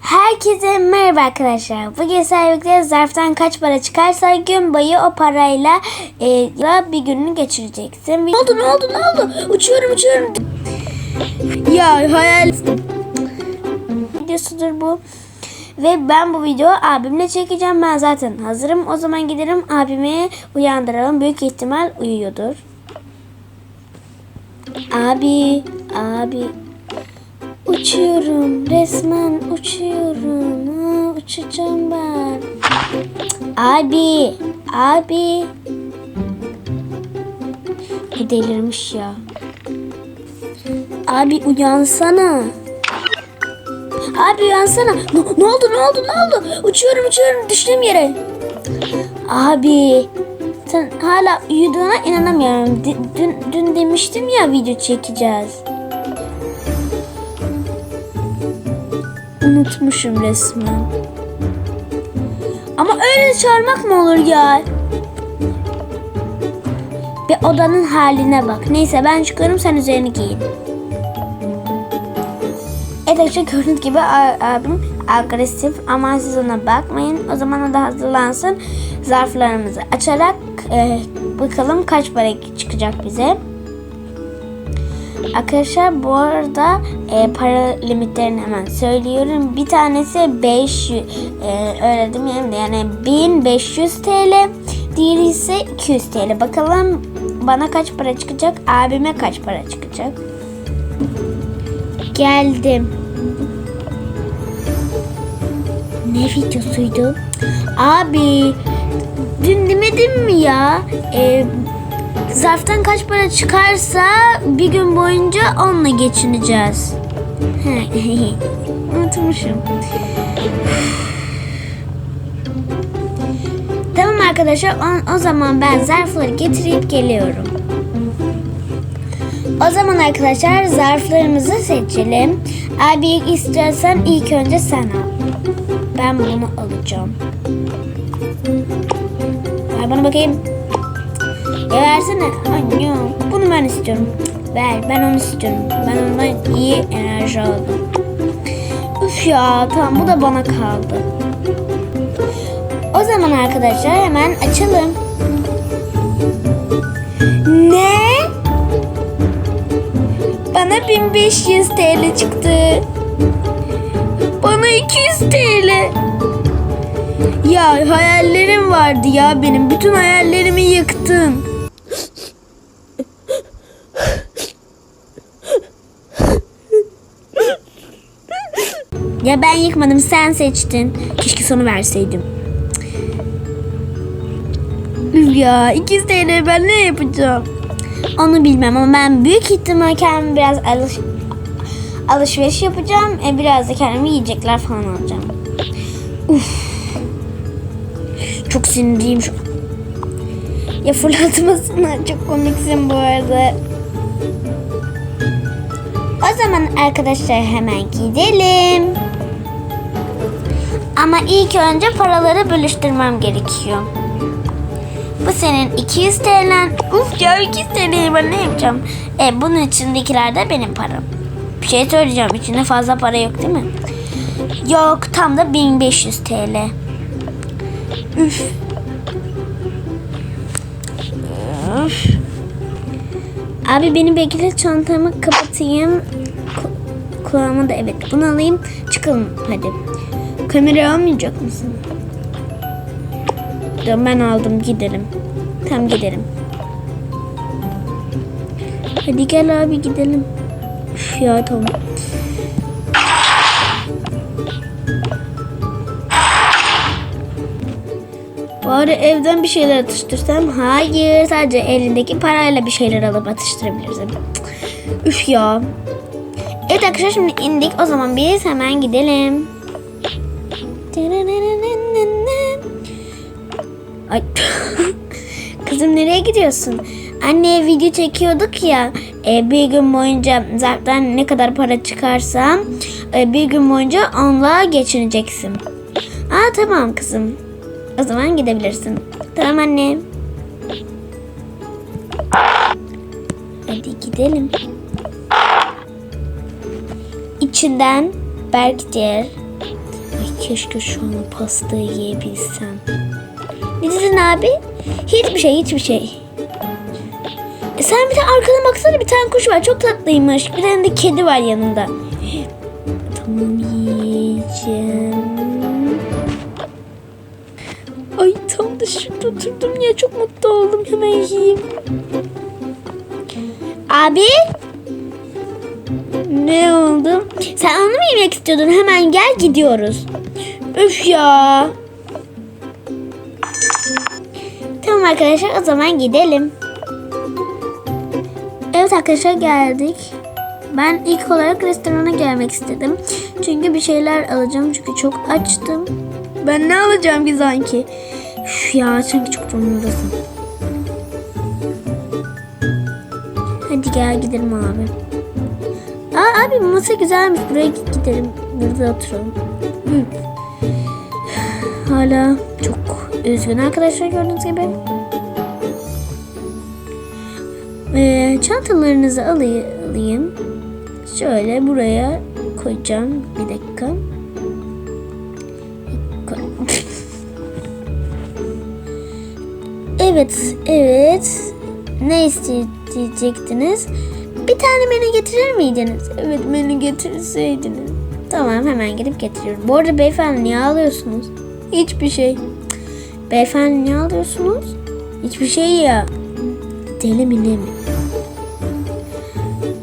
Herkese merhaba arkadaşlar. Bugün sizlerle zarftan kaç para çıkarsa gün boyu o parayla e, bir gününü geçireceksin. Ne oldu ne oldu ne oldu? Uçuyorum uçuyorum. Ya hayal videosudur bu. Ve ben bu video abimle çekeceğim. Ben zaten hazırım. O zaman giderim abimi uyandıralım. Büyük ihtimal uyuyordur. Abi, abi, Uçuyorum resmen uçuyorum. Ha, uçacağım ben. Abi, abi. Bu delirmiş ya. Abi uyansana. Abi uyansana. Ne, ne oldu ne oldu ne oldu? Uçuyorum uçuyorum düştüm yere. Abi sen hala uyuduğuna inanamıyorum. Dün, dün, dün demiştim ya video çekeceğiz. Unutmuşum resmen. Ama öyle çağırmak mı olur ya? Bir odanın haline bak. Neyse ben çıkıyorum sen üzerini giyin. Arkadaşlar gördüğünüz gibi abim agresif ama siz ona bakmayın. O zaman o da hazırlansın. Zarflarımızı açarak e, bakalım kaç para çıkacak bize. Arkadaşlar bu arada e, para limitlerini hemen söylüyorum. Bir tanesi 500 e, öyle demeyelim de yani 1500 TL. Diğeri ise 200 TL. Bakalım bana kaç para çıkacak? Abime kaç para çıkacak? Geldim. Ne videosuydu? Abi dün demedim mi ya? E, zarftan kaç para çıkarsa bir gün boyunca onunla geçineceğiz. Unutmuşum. tamam arkadaşlar o, o zaman ben zarfları getirip geliyorum. O zaman arkadaşlar zarflarımızı seçelim. Abi istiyorsan ilk önce sen al. Ben bunu alacağım. Ver bana bakayım. Ya versene. Anne bunu ben istiyorum. Ver ben onu istiyorum. Ben ondan iyi enerji aldım. Üf ya tamam bu da bana kaldı. O zaman arkadaşlar hemen açalım. Ne? Bana 1500 TL çıktı. Bana 200 TL. Ya hayallerim vardı ya benim. Bütün hayallerimi yıktın. Ya ben yıkmadım sen seçtin. Keşke sonu verseydim. Üf ya 200 TL ben ne yapacağım? Onu bilmem ama ben büyük ihtimal kendime biraz alış alışveriş yapacağım. E, biraz da kendime yiyecekler falan alacağım. Uf. Çok sinirliyim şu. Ya fırlatmasına çok komiksin bu arada. O zaman arkadaşlar hemen gidelim. Ama ilk önce paraları bölüştürmem gerekiyor. Bu senin 200 TL'n. Uf ya 200 TL'yi ben ne yapacağım? E bunun içindekiler de benim param. Bir şey söyleyeceğim. İçinde fazla para yok değil mi? Yok tam da 1500 TL. Üf. Üf. Abi beni bekle çantamı kapatayım. Ku- Kulağıma da evet bunu alayım. Çıkalım hadi. Kamerayı almayacak mısın? Ben aldım gidelim. Tamam gidelim. Hadi gel abi gidelim. Üf ya tamam. Bari evden bir şeyler atıştırsam. Hayır sadece elindeki parayla bir şeyler alıp atıştırabilirsin. Üf ya. Evet arkadaşlar şimdi indik. O zaman biz hemen gidelim. Ay. Kızım nereye gidiyorsun? Anne video çekiyorduk ya. E, bir gün boyunca zaten ne kadar para çıkarsa e, bir gün boyunca onunla geçineceksin. Aa tamam kızım. O zaman gidebilirsin. Tamam anne. Hadi gidelim. İçinden Berktir, Ay keşke şu an pastayı yiyebilsem. Ne dedin abi? Hiçbir şey, hiçbir şey. E sen bir de arkana baksana bir tane kuş var. Çok tatlıymış. Bir tane de kedi var yanında. Tamam yiyeceğim. Ay tam da şurada oturdum ya. Çok mutlu oldum. Hemen yiyeyim. Abi? Ne oldu? Sen onu mu yemek istiyordun? Hemen gel gidiyoruz. Üf ya. Tamam arkadaşlar o zaman gidelim. Evet arkadaşlar geldik. Ben ilk olarak restorana gelmek istedim. Çünkü bir şeyler alacağım. Çünkü çok açtım. Ben ne alacağım ki sanki? Üf ya sanki çok zorundasın. Hadi gel gidelim abi. Aa abi masa güzelmiş. Buraya gidelim. Burada oturalım. Hı. Hala çok üzgün arkadaşlar gördüğünüz gibi. Ee, çantalarınızı alay- alayım. Şöyle buraya koyacağım. Bir dakika. Evet, evet. Ne isteyecektiniz? Bir tane menü getirir miydiniz? Evet, menü getirseydiniz. Tamam, hemen gidip getiriyorum. Bu arada beyefendi niye ağlıyorsunuz? Hiçbir şey. Beyefendi niye ağlıyorsunuz? Hiçbir şey ya. Deli mi ne mi?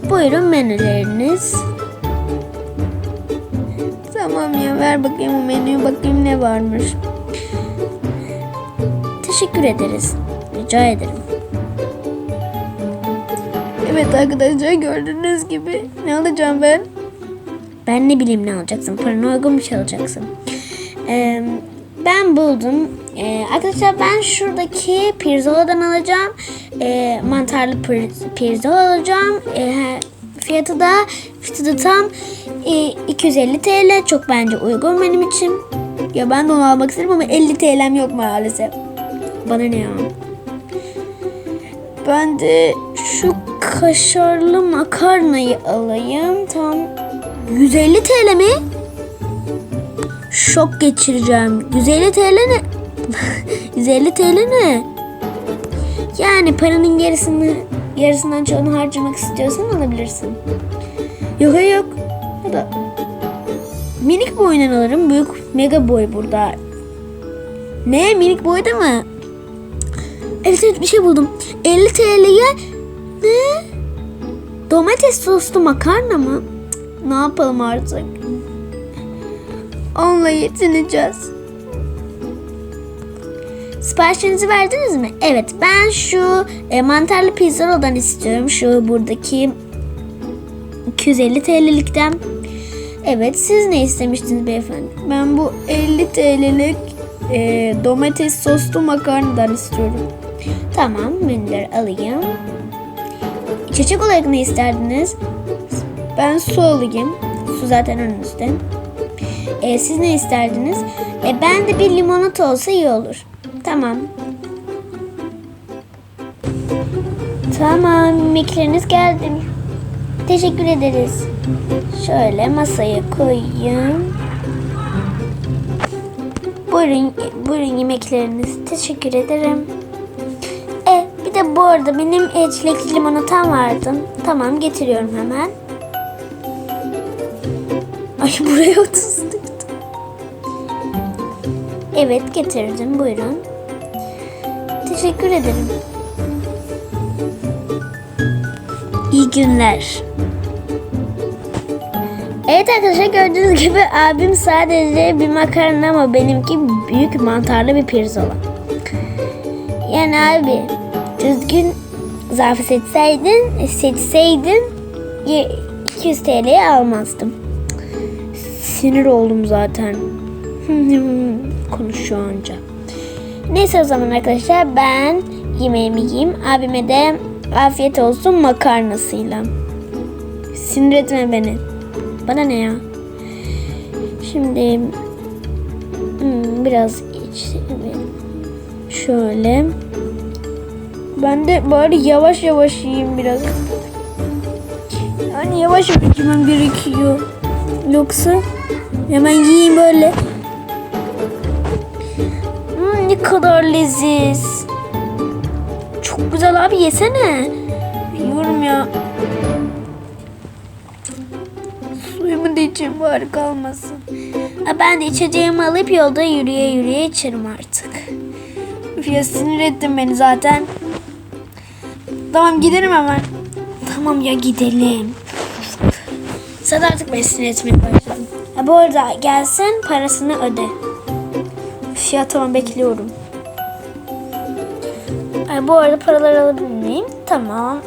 Buyurun menüleriniz. Tamam ya ver bakayım o menüye bakayım ne varmış. Teşekkür ederiz. Rica ederim. Evet arkadaşlar gördüğünüz gibi ne alacağım ben? Ben ne bileyim ne alacaksın. Paranı uygun bir şey alacaksın. Ee, ben buldum. Ee, arkadaşlar ben şuradaki pirzoladan alacağım. Ee, mantarlı pir- pirzola alacağım. Ee, fiyatı da fiyatı da tam e, 250 TL. Çok bence uygun benim için. Ya ben de onu almak isterim ama 50 TL'm yok maalesef. Bana ne ya? Ben de şu kaşarlı makarnayı alayım. Tam 150 TL mi? Şok geçireceğim. 150 TL ne? 150 TL ne? Yani paranın yarısını yarısından çoğunu harcamak istiyorsan alabilirsin. Yok yok. Ya da minik boyundan alırım. Büyük mega boy burada. Ne minik boyda mı? Evet evet bir şey buldum. 50 TL'ye ne? Domates soslu makarna mı? Cık, Ne yapalım artık? Onunla yetineceğiz. Siparişinizi verdiniz mi? Evet ben şu e, mantarlı pizzoladan istiyorum. Şu buradaki 250 TL'likten. Evet siz ne istemiştiniz beyefendi? Ben bu 50 TL'lik e, domates soslu makarnadan istiyorum. Tamam menüleri alayım. İçecek olarak ne isterdiniz? Ben su alayım. Su zaten önünüzde. E, siz ne isterdiniz? E, ben de bir limonata olsa iyi olur. Tamam. Tamam, yemekleriniz geldi. Teşekkür ederiz. Şöyle masaya koyayım. Buyurun, buyurun yemekleriniz. Teşekkür ederim. E, bir de bu arada benim e, çilekli limonatam vardı. Tamam, getiriyorum hemen. Ay buraya otuzluktu. Evet getirdim buyurun. Teşekkür ederim. İyi günler. Evet arkadaşlar gördüğünüz gibi abim sadece bir makarna ama benimki büyük mantarlı bir pirzola. Yani abi düzgün zarfı seçseydin, seçseydin ye- 200 TL'ye almazdım. Sinir oldum zaten. Konuşuyor anca. Neyse o zaman arkadaşlar ben yemeğimi yiyeyim. Abime de afiyet olsun makarnasıyla. Sinir etme beni. Bana ne ya? Şimdi hmm, biraz iç. Şöyle. Ben de bari yavaş yavaş yiyeyim biraz. Yani yavaş yavaş yemem gerekiyor. Yoksa hemen yiyeyim böyle. Kadar leziz. Çok güzel abi yesene. Yiyorum ya. Suyumu da içeyim bari kalmasın. Ben de içeceğimi alıp yolda yürüye yürüye içerim artık. Üf ya sinir ettin beni zaten. Tamam gidelim hemen. Tamam ya gidelim. Sen artık beni sinir etmeye başladın. Ha, bu arada gelsin parasını öde. Tamam bekliyorum. Ha, bu arada paraları alabilir miyim? Tamam.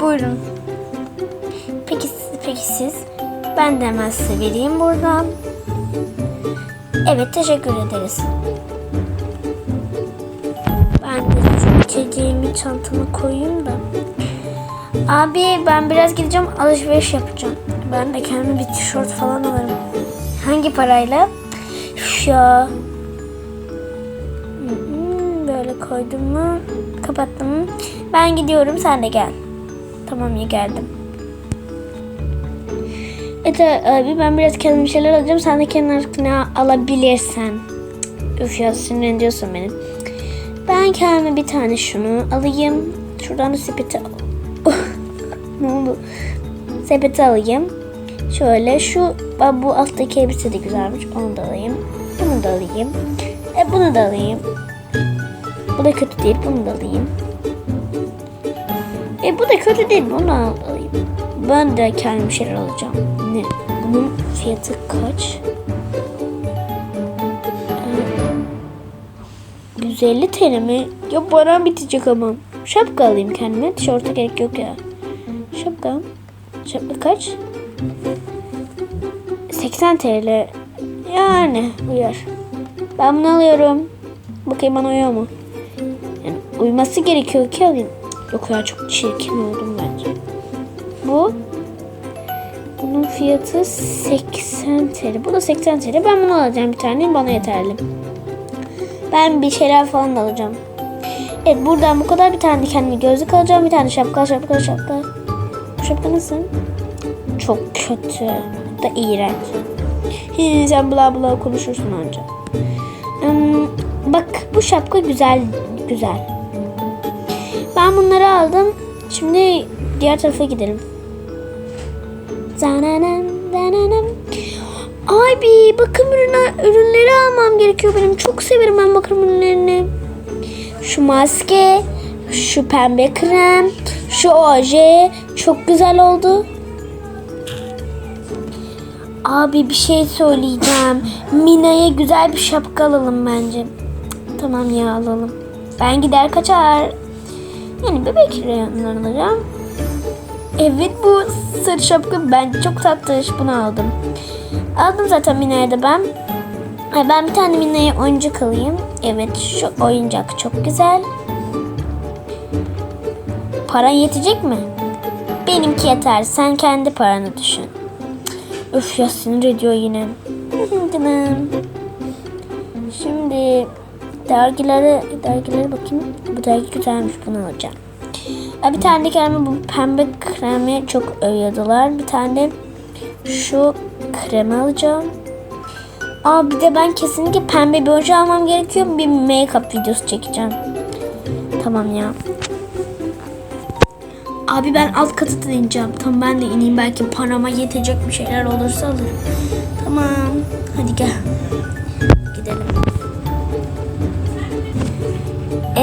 Buyurun. Peki, peki siz? Ben de hemen size vereyim buradan. Evet teşekkür ederiz. Ben de içeceğimi çantama koyayım da. Abi ben biraz gideceğim alışveriş yapacağım. Ben de kendime bir tişört falan alırım. Hangi parayla? Şu ya. Koydum mu? Kapattım? Ben gidiyorum sen de gel. Tamam ya geldim. Evet abi ben biraz kendim şeyler alacağım. Sen de kendine ne alabilirsen. Üf ya sinirlendiriyorsun beni. Ben kendime bir tane şunu alayım. Şuradan da sepeti ne oldu? Sepeti alayım. Şöyle şu bu alttaki elbise de güzelmiş. Onu da alayım. Bunu da alayım. E bunu da alayım. Bu da kötü değil. Bunu da alayım. E bu da kötü değil. Bunu alayım. Ben de kendim şeyler alacağım. Ne? Bunun fiyatı kaç? Ee, 150 TL mi? Ya param bitecek ama. Şapka alayım kendime. Tişörte gerek yok ya. Şapka. Şapka kaç? 80 TL. Yani uyar. Ben bunu alıyorum. Bakayım bana uyuyor mu? Uyması gerekiyor ki alayım. Yok ya çok çirkin oldum bence. Bu bunun fiyatı 80 TL. Bu da 80 TL. Ben bunu alacağım bir tane. Bana yeterli. Ben bir şeyler falan da alacağım. Evet buradan bu kadar bir tane de kendime gözlük alacağım. Bir tane şapka şapka şapka. Bu şapka nasıl? Çok kötü. Da iğrenç. Hi, sen bla bla konuşursun anca. Hmm, bak bu şapka güzel güzel. Ben bunları aldım. Şimdi diğer tarafa gidelim. Zananan, zananan. Abi bakım ürünü, ürünleri almam gerekiyor benim. Çok severim ben bakım ürünlerini. Şu maske, şu pembe krem, şu oje çok güzel oldu. Abi bir şey söyleyeceğim. Mina'ya güzel bir şapka alalım bence. Tamam ya alalım. Ben gider kaçar. Yani bebek reyonları alacağım. Evet bu sarı şapka bence çok tatlış. Bunu aldım. Aldım zaten Mina'ya ben. Ben bir tane Mina'ya oyuncak alayım. Evet şu oyuncak çok güzel. Paran yetecek mi? Benimki yeter. Sen kendi paranı düşün. Öf ya sinir ediyor yine. Şimdi dergilere dergilere bakayım. Bu dergi güzelmiş bunu alacağım. Bir tane de kendime bu pembe kremi çok övüyordular. Bir tane de şu kremi alacağım. Aa bir de ben kesinlikle pembe bir oje almam gerekiyor. Bir make-up videosu çekeceğim. Tamam ya. Abi ben alt katı da ineceğim. Tamam ben de ineyim. Belki parama yetecek bir şeyler olursa alırım. Tamam. Hadi gel.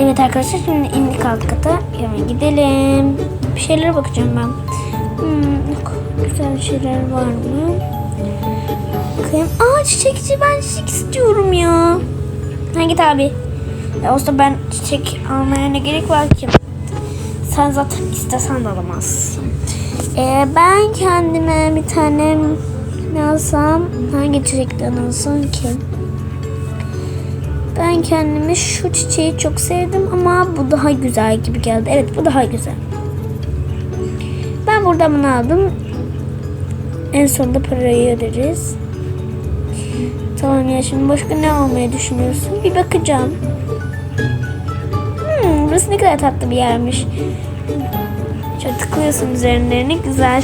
Evet arkadaşlar şimdi indik alt kata. Hemen gidelim. Bir şeylere bakacağım ben. Hmm. Güzel şeyler var mı? Bakayım. Aa çiçekçi ben çiçek istiyorum ya. Ha git abi. Ya olsa ben çiçek almaya ne gerek var ki? Sen zaten istesen alamazsın. Ee, ben kendime bir tane ne alsam hangi çiçekten alsam ki? Ben kendime şu çiçeği çok sevdim ama bu daha güzel gibi geldi. Evet bu daha güzel. Ben buradan bunu aldım. En sonunda parayı öderiz. Tamam ya şimdi başka ne almayı düşünüyorsun? Bir bakacağım. Hmm, burası ne kadar tatlı bir yermiş. Şöyle tıklıyorsun üzerine ne güzel.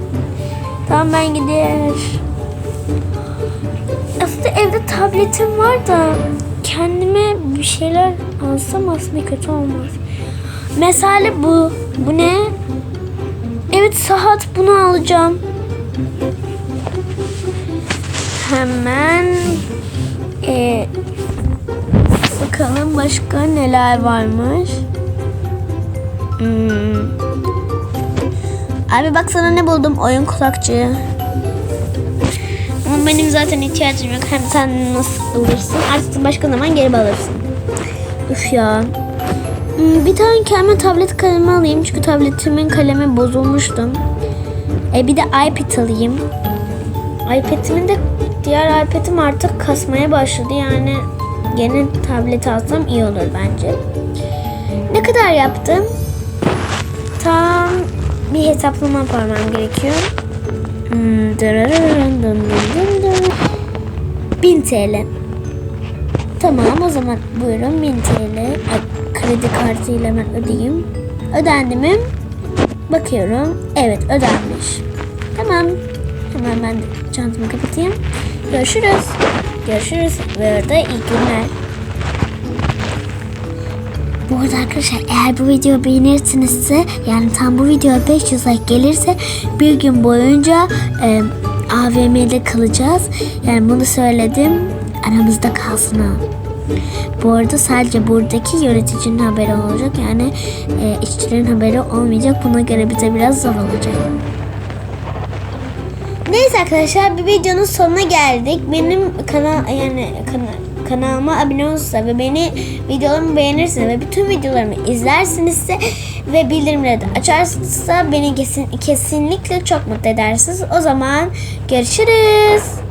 tamam ben gider. Aslında evde tabletim var da kendime bir şeyler alsam aslında kötü olmaz. Mesela bu. Bu ne? Evet saat bunu alacağım. Hemen e, bakalım başka neler varmış. Hmm. Abi bak sana ne buldum oyun kulakçığı. Ama benim zaten ihtiyacım yok. Hem sen nasıl alırsın? Artık başka zaman geri alırsın. Üf ya. Hmm, Bir tane kendime tablet kalemi alayım. Çünkü tabletimin kalemi bozulmuştu. E bir de iPad alayım. iPad'imin de diğer iPad'im artık kasmaya başladı. Yani yeni tablet alsam iyi olur bence. Ne kadar yaptım? Tam bir hesaplama yapmam gerekiyor. Hmm, 1000 TL. Tamam o zaman buyurun 1000 TL. Ay, kredi kartıyla hemen ödeyeyim. Ödendi mi? Bakıyorum. Evet ödenmiş. Tamam. Hemen ben de çantamı kapatayım. Görüşürüz. Görüşürüz. Ve orada iyi günler. Bu arada arkadaşlar eğer bu videoyu beğenirsinizse yani tam bu videoya 500 like gelirse bir gün boyunca e, AVM'de kalacağız. Yani bunu söyledim aramızda kalsın ha. Bu arada sadece buradaki yöneticinin haberi olacak. Yani e, işçilerin haberi olmayacak. Buna göre bize biraz zor olacak. Neyse arkadaşlar bir videonun sonuna geldik. Benim kanal yani kana- kanalıma abone olursa ve beni videolarımı beğenirseniz ve bütün videolarımı izlersinizse ve bildirimleri de açarsınızsa beni kesin kesinlikle çok mutlu edersiniz. O zaman görüşürüz.